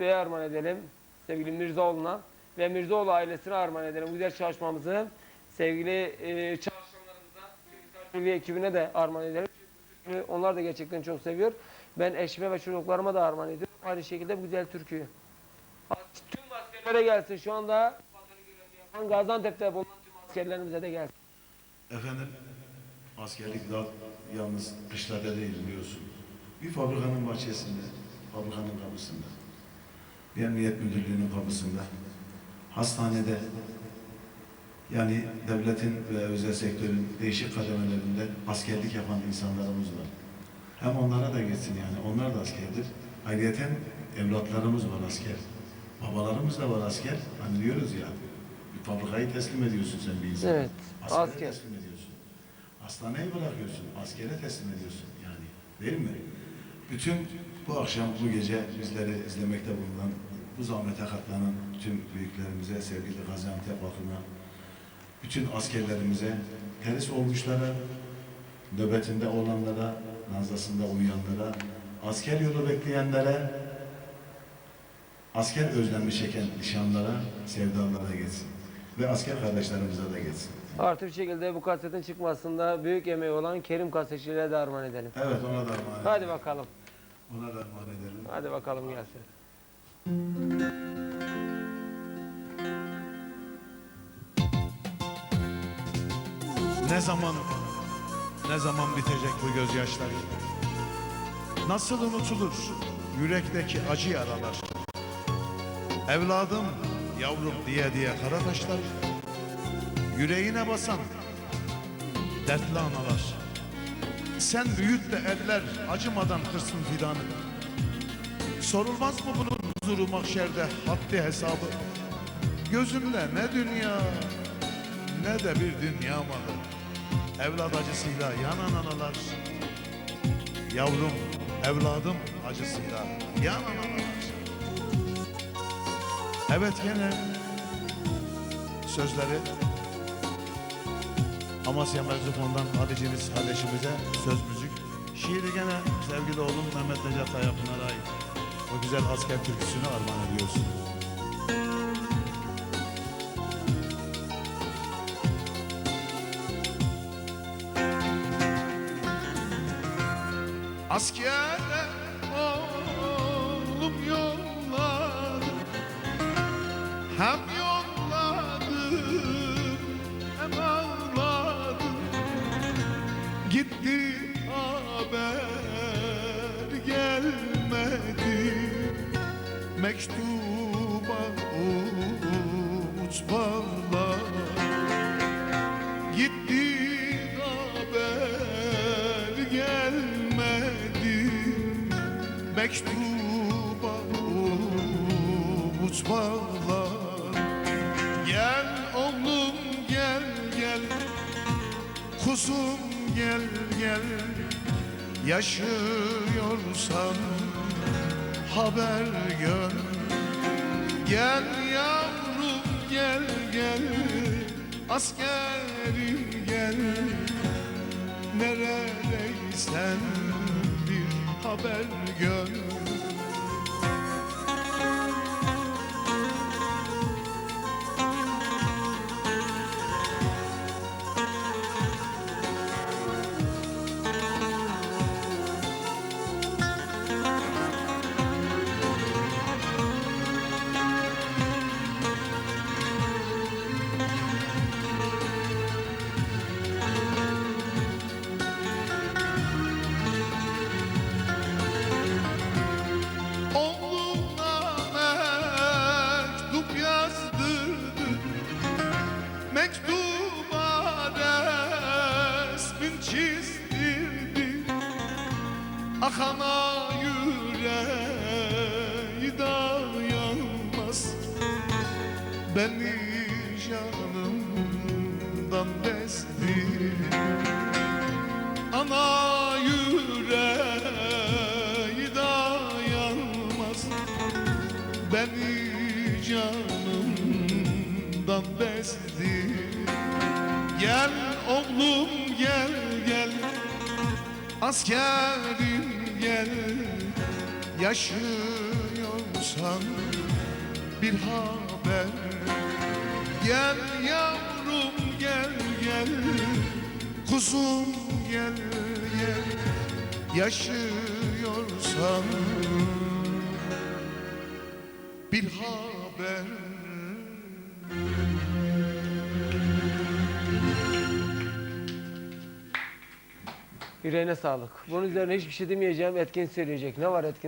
Bey'e armağan edelim. Sevgili Mirzaoğlu'na ve Mirzaoğlu ailesine armağan edelim. Bu güzel çalışmamızı sevgili e, çalışanlarımıza, ekibine de armağan edelim. Çünkü onlar da gerçekten çok seviyor. Ben eşime ve çocuklarıma da armağan ediyorum. Aynı şekilde bu güzel türküyü. Tüm askerlere gelsin. Şu anda Gaziantep'te bulunan tüm askerlerimize de gelsin. Efendim, askerlik da yalnız kışlarda değil biliyorsun. Bir fabrikanın bahçesinde, fabrikanın kapısında, bir emniyet müdürlüğünün kapısında, hastanede, yani devletin ve özel sektörün değişik kademelerinde askerlik yapan insanlarımız var. Hem onlara da geçsin yani, onlar da askerdir. Ayrıca evlatlarımız var asker. Babalarımız da var asker. Hani diyoruz ya, bir fabrikayı teslim ediyorsun sen bir insana. Evet, Askere asker. teslim ediyorsun. Hastaneyi bırakıyorsun, askere teslim ediyorsun yani. Değil mi? Bütün bu akşam, bu gece bizleri izlemekte bulunan, bu zahmete katlanan tüm büyüklerimize, sevgili Gaziantep halkına, bütün askerlerimize, teris olmuşlara, nöbetinde olanlara, nazlasında uyuyanlara, asker yolu bekleyenlere, asker özlemi çeken nişanlara, sevdalara geçsin. Ve asker kardeşlerimize de geçsin. Artı bir şekilde bu kasetin çıkmasında büyük emeği olan Kerim Kasetçilere de armağan edelim. Evet ona da armağan edelim. Hadi bakalım. Ona da armağan edelim. Hadi bakalım gelsin. Ne zaman ne zaman bitecek bu gözyaşları? Nasıl unutulur yürekteki acı yaralar? Evladım, yavrum diye diye kara taşlar Yüreğine basan dertli analar Sen büyüt de eller acımadan kırsın fidanı. Sorulmaz mı bunun huzuru mahşerde haddi hesabı? Gözünde ne dünya ne de bir dünya malı. Evlat acısıyla yanan analar Yavrum, evladım acısıyla yanan analar Evet gene sözleri Amasya Merzufon'dan Haliciniz kardeşimize söz müzik. Şiiri gene sevgili oğlum Mehmet Necat Ayapınar'a ait. O güzel asker türküsünü armağan ediyorsun. Askere oğlum yolladı Hem haber gelmedi. Mektuba umut bağlar Gitti haber gelmedi. Mektuba umut bağlar Gel oğlum gel gel. Kuzum gel gel. Yaşıyorsan haber gör. Gel yavrum gel gel. Askerim gel. Neredeysen bir haber gör Akana yüreği dayanmaz Beni canımdan bezdi Ana yüreği dayanmaz Beni canımdan bezdi Gel oğlum gel gel. Askerim gel Yaşıyor yaşıyorsan bir haber. Gel yavrum gel gel Kuzum gel gel Yaşıyorsan bir haber Yüreğine sağlık. Bunun üzerine hiçbir şey demeyeceğim. Etkin söyleyecek. Ne var Etkin?